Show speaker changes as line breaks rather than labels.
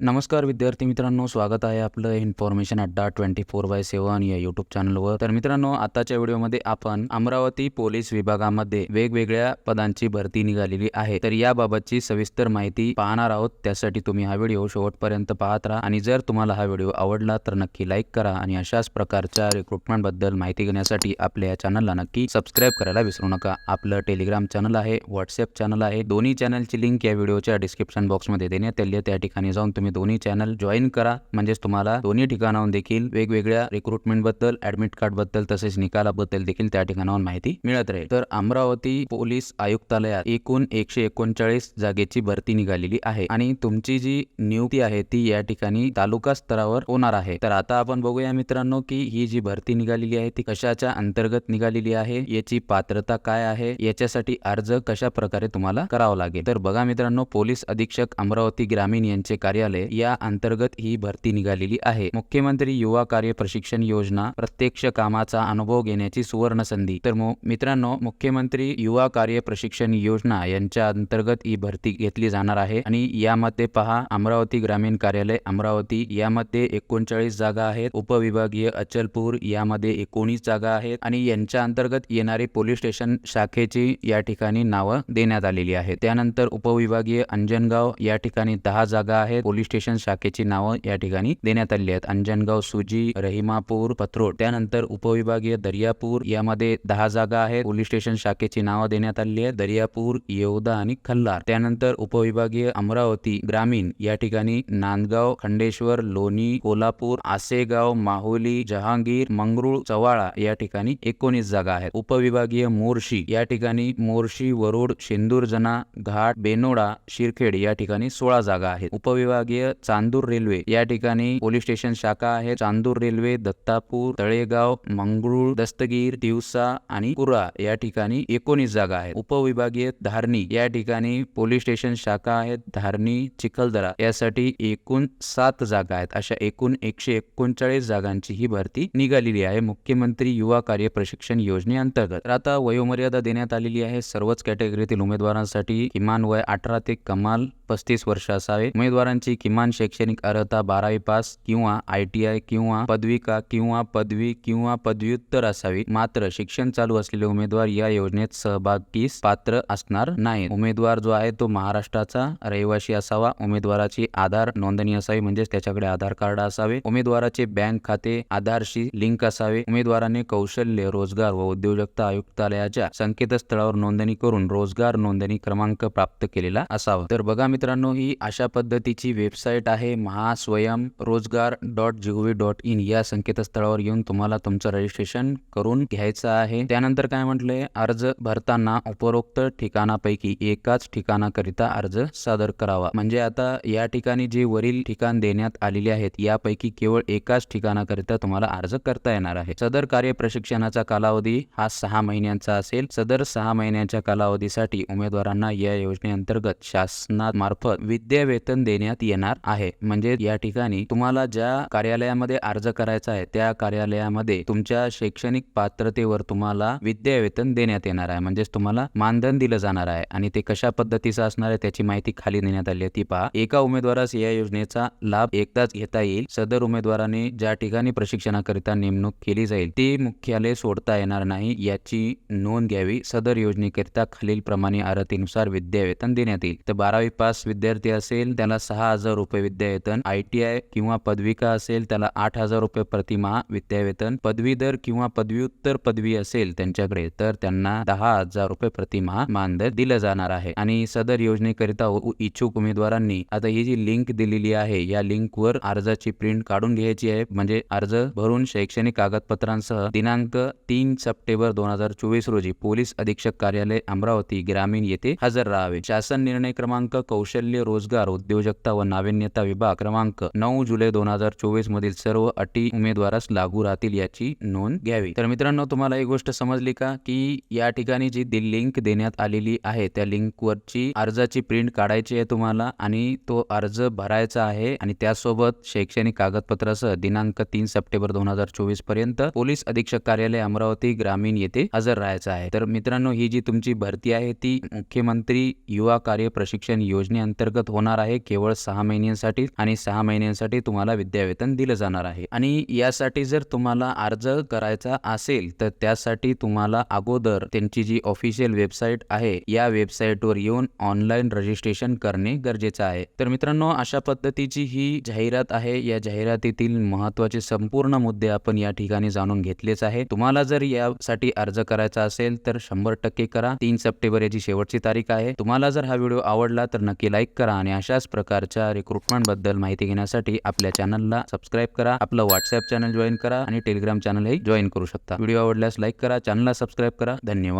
नमस्कार विद्यार्थी मित्रांनो स्वागत आहे आपलं इन्फॉर्मेशन अड्डा ट्वेंटी फोर बाय सेवन या युट्यूब चॅनलवर तर मित्रांनो आताच्या व्हिडिओमध्ये आपण अमरावती पोलीस विभागामध्ये वेगवेगळ्या पदांची भरती निघालेली आहे. तर याबाबतची सविस्तर माहिती पाहणार आहोत. त्यासाठी तुम्ही हा व्हिडिओ शेवटपर्यंत पाहत राहा. आणि जर तुम्हाला हा व्हिडिओ आवडला तर नक्की लाईक करा आणि अशाच प्रकारच्या रिक्रुटमेंटबद्दल माहिती घेण्यासाठी आपल्या या चॅनलला नक्की सबस्क्राईब करायला विसरू नका. आपलं टेलिग्राम चॅनल आहे व्हॉट्सअप चॅनल आहे. दोन्ही चॅनलची लिंक या व्हिडिओच्या डिस्क्रिप्शन बॉक्समध्ये देण्यात आली आहे. त्या ठिकाणी जाऊन तुम्ही दोन्ही चॅनल जॉईन करा. म्हणजेच तुम्हाला दोन्ही ठिकाणाहून देखील वेगवेगळ्या रिक्रुटमेंटबद्दल ऍडमिट कार्डबद्दल तसेच निकालाबद्दल देखील त्या ठिकाणाहून माहिती मिळत राहील. तर अमरावती पोलीस आयुक्तालयात एकूण एकशे एकोणचाळीस जागेची भरती निघालेली आहे आणि तुमची जी नियुक्ती आहे ती या ठिकाणी तालुका स्तरावर होणार आहे. तर आता आपण बघूया मित्रांनो की ही जी भरती निघालेली आहे ती कशाच्या अंतर्गत निघालेली आहे याची पात्रता काय आहे याच्यासाठी अर्ज कशा प्रकारे तुम्हाला करावा लागेल. तर बघा मित्रांनो पोलीस अधीक्षक अमरावती ग्रामीण यांचे कार्यालय या अंतर्गत ही भरती निघालेली आहे. मुख्यमंत्री युवा कार्य प्रशिक्षण योजना प्रत्यक्ष कामाचा अनुभव घेण्याची सुवर्ण संधी. तर मित्रांनो मुख्यमंत्री युवा कार्य प्रशिक्षण योजना यांच्या अंतर्गत ही भरती घेतली जाणार आहे. आणि यामध्ये पहा अमरावती ग्रामीण कार्यालय अमरावती यामध्ये एकोणचाळीस जागा आहेत. उपविभागीय अचलपूर यामध्ये एकोणीस जागा आहेत. आणि यांच्या अंतर्गत येणारी पोलीस स्टेशन शाखेची या ठिकाणी नावं देण्यात आलेली आहेत. त्यानंतर उपविभागीय अंजनगाव या ठिकाणी दहा जागा आहेत. पोलीस स्टेशन शाखेची नावं या ठिकाणी देण्यात आली आहेत. अंजनगाव सुजी रहिमापूर पथरोड. त्यानंतर उपविभागीय दर्यापूर यामध्ये दहा जागा आहेत. पोलीस स्टेशन शाखेची नावं देण्यात आली आहेत. दर्यापूर येवदा आणि खल्लार. त्यानंतर उपविभागीय अमरावती ग्रामीण या ठिकाणी नांदगाव खंडेश्वर लोणी कोल्हापूर आसेगाव माहुली जहांगीर मंगरुळ चवाळा या ठिकाणी एकोणीस जागा आहेत. उपविभागीय मोर्शी या ठिकाणी मोर्शी वरुड शेंदूरजना घाट बेनोडा शिरखेड या ठिकाणी सोळा जागा आहेत. उपविभागीय चांदूर रेल्वे. या ठिकाणी पोलीस स्टेशन शाखा आहे. चांदूर रेल्वे दत्तापूर तळेगाव मंगरुळ दस्तगीर दिवसा आणि कुरा या ठिकाणी एकोणीस जागा आहेत. उपविभागीय धारणी. या ठिकाणी पोलीस स्टेशन शाखा आहेत. धारणी चिखलदरा यासाठी एकूण सात जागा आहेत. अशा एकूण एकशे एकोणचाळीस जागांची ही भरती निघालेली आहे. मुख्यमंत्री युवा कार्य प्रशिक्षण योजनेअंतर्गत. तर आता वयोमर्यादा देण्यात आलेली आहे. सर्वच कॅटेगरीतील उमेदवारांसाठी किमान वय अठरा ते कमाल पस्तीस वर्ष असावे. उमेदवारांची किमान शैक्षणिक अर्हता बारावी पास किंवा आय टी आय किंवा पदविका किंवा पदवी किंवा पदव्युत्तर असावी. मात्र शिक्षण चालू असलेले उमेदवार या योजनेत सहभागीस पात्र असणार नाही उमेदवार जो आहे तो महाराष्ट्राचा रहिवासी असावा. उमेदवाराची आधार नोंदणी असावी म्हणजेच त्याच्याकडे आधार कार्ड असावे. उमेदवाराचे बँक खाते आधारशी लिंक असावे. उमेदवाराने कौशल्य रोजगार व उद्योजकता आयुक्तालयाच्या संकेतस्थळावर नोंदणी करून रोजगार नोंदणी क्रमांक प्राप्त केलेला असावा. तर बघा मित्रांनो ही अशा पद्धतीची वेबसाईट आहे Mahaswayam Rojgar dot G O V dot in. या संकेतस्थळावर येऊन तुम्हाला तुमचं रजिस्ट्रेशन करून घ्यायचं आहे. त्यानंतर काय म्हटलंय? अर्ज भरताना उपरोक्त ठिकाणापैकी एकाच ठिकाणाकरिता अर्ज सादर करावा. म्हणजे आता या ठिकाणी जे वरील ठिकाण देण्यात आलेले आहेत यापैकी केवळ एकाच ठिकाणाकरिता तुम्हाला अर्ज करता येणार आहे. सदर कार्य प्रशिक्षणाचा कालावधी हा सहा महिन्यांचा असेल. सदर सहा महिन्यांच्या कालावधीसाठी उमेदवारांना या योजनेअंतर्गत शासनात शासनामार्फत विद्यावेतन देण्यात येणार आहे. म्हणजे या ठिकाणी तुम्हाला ज्या कार्यालयामध्ये अर्ज करायचा आहे त्या कार्यालयामध्ये तुमच्या शैक्षणिक पात्रतेवर तुम्हाला विद्यावेतन देण्यात येणार आहे. म्हणजेच तुम्हाला मानधन दिलं जाणार आहे. आणि ते कशा पद्धतीचं असणार आहे त्याची माहिती खाली देण्यात आली आहे. ती पहा. एका उमेदवारास या योजनेचा लाभ एकदाच घेता येईल. सदर उमेदवाराने ज्या ठिकाणी प्रशिक्षणाकरिता नेमणूक केली जाईल ती मुख्यालय सोडता येणार नाही याची नोंद घ्यावी. सदर योजनेकरिता खालील प्रमाणे अर्हतेनुसार विद्यावेतन देण्यात येईल. तर बारावी पास विद्यार्थी असेल त्याला सहा हजार रुपये विद्यावेतन. आय टी आय किंवा पदविका असेल त्याला आठ हजार रुपये प्रतिमाह विद्यावेतन. पदवीधर किंवा पदव्युत्तर पदवी असेल त्यांच्याकडे तर त्यांना दहा हजार रुपये प्रतिमाह मानधन दिलं जाणार आहे. आणि सदर योजनेकरिता उ- इच्छुक उमेदवारांनी आता ही जी लिंक दिलेली आहे या लिंक वर अर्जाची प्रिंट काढून घ्यायची आहे. म्हणजे अर्ज भरून शैक्षणिक कागदपत्रांसह दिनांक तीन सप्टेंबर दोन हजार चोवीस रोजी पोलीस अधीक्षक कार्यालय अमरावती ग्रामीण येथे हजर राहावे. शासन निर्णय क्रमांक कौशल्य कौशल्य रोजगार उद्योजकता व नाविन्यता विभाग क्रमांक नऊ जुलै दोन हजार चोवीस मधील सर्व अटी उमेदवारास लागू राहतील याची नोंद घ्यावी. तर मित्रांनो तुम्हाला एक गोष्ट समजली का? की या ठिकाणी जी दिल लिंक देण्यात आलेली आहे त्या लिंकवरची अर्जाची प्रिंट काढायची आहे तुम्हाला आणि तो अर्ज भरायचा आहे आणि त्यासोबत शैक्षणिक कागदपत्रासह दिनांक तीन सप्टेंबर दोन हजार चोवीसपर्यंत पोलीस अधीक्षक कार्यालय अमरावती ग्रामीण येथे हजर राहायचं आहे. तर मित्रांनो ही जी तुमची भरती आहे ती मुख्यमंत्री युवा कार्य प्रशिक्षण योजने योजनेअंतर्गत होणार आहे. केवळ सहा महिन्यांसाठी आणि सहा महिन्यांसाठी तुम्हाला विद्यावेतन दिलं जाणार आहे. आणि यासाठी जर तुम्हाला अर्ज करायचा असेल तर त्यासाठी तुम्हाला अगोदर त्यांची जी ऑफिशियल वेबसाईट आहे या वेबसाईटवर येऊन ऑनलाईन रजिस्ट्रेशन करणे गरजेचं आहे. तर मित्रांनो अशा पद्धतीची ही जाहिरात आहे. या जाहिरातीतील महत्त्वाचे संपूर्ण मुद्दे आपण या ठिकाणी जाणून घेतलेच आहे. तुम्हाला जर यासाठी अर्ज करायचा असेल तर शंभर टक्के करा. तीन सप्टेंबर याची शेवटची तारीख आहे. तुम्हाला जर हा व्हिडिओ आवडला तर नक्की लाईक करा आणि अशाच प्रकारच्या रिक्रुटमेंटबद्दल माहिती घेण्यासाठी आपल्या चॅनलला सबस्क्राईब करा. आपलं व्हॉट्सअप चॅनल जॉईन करा आणि टेलिग्राम चॅनलही जॉईन करू शकता. व्हिडिओ आवडल्यास लाईक करा चॅनलला सबस्क्राईब करा. धन्यवाद.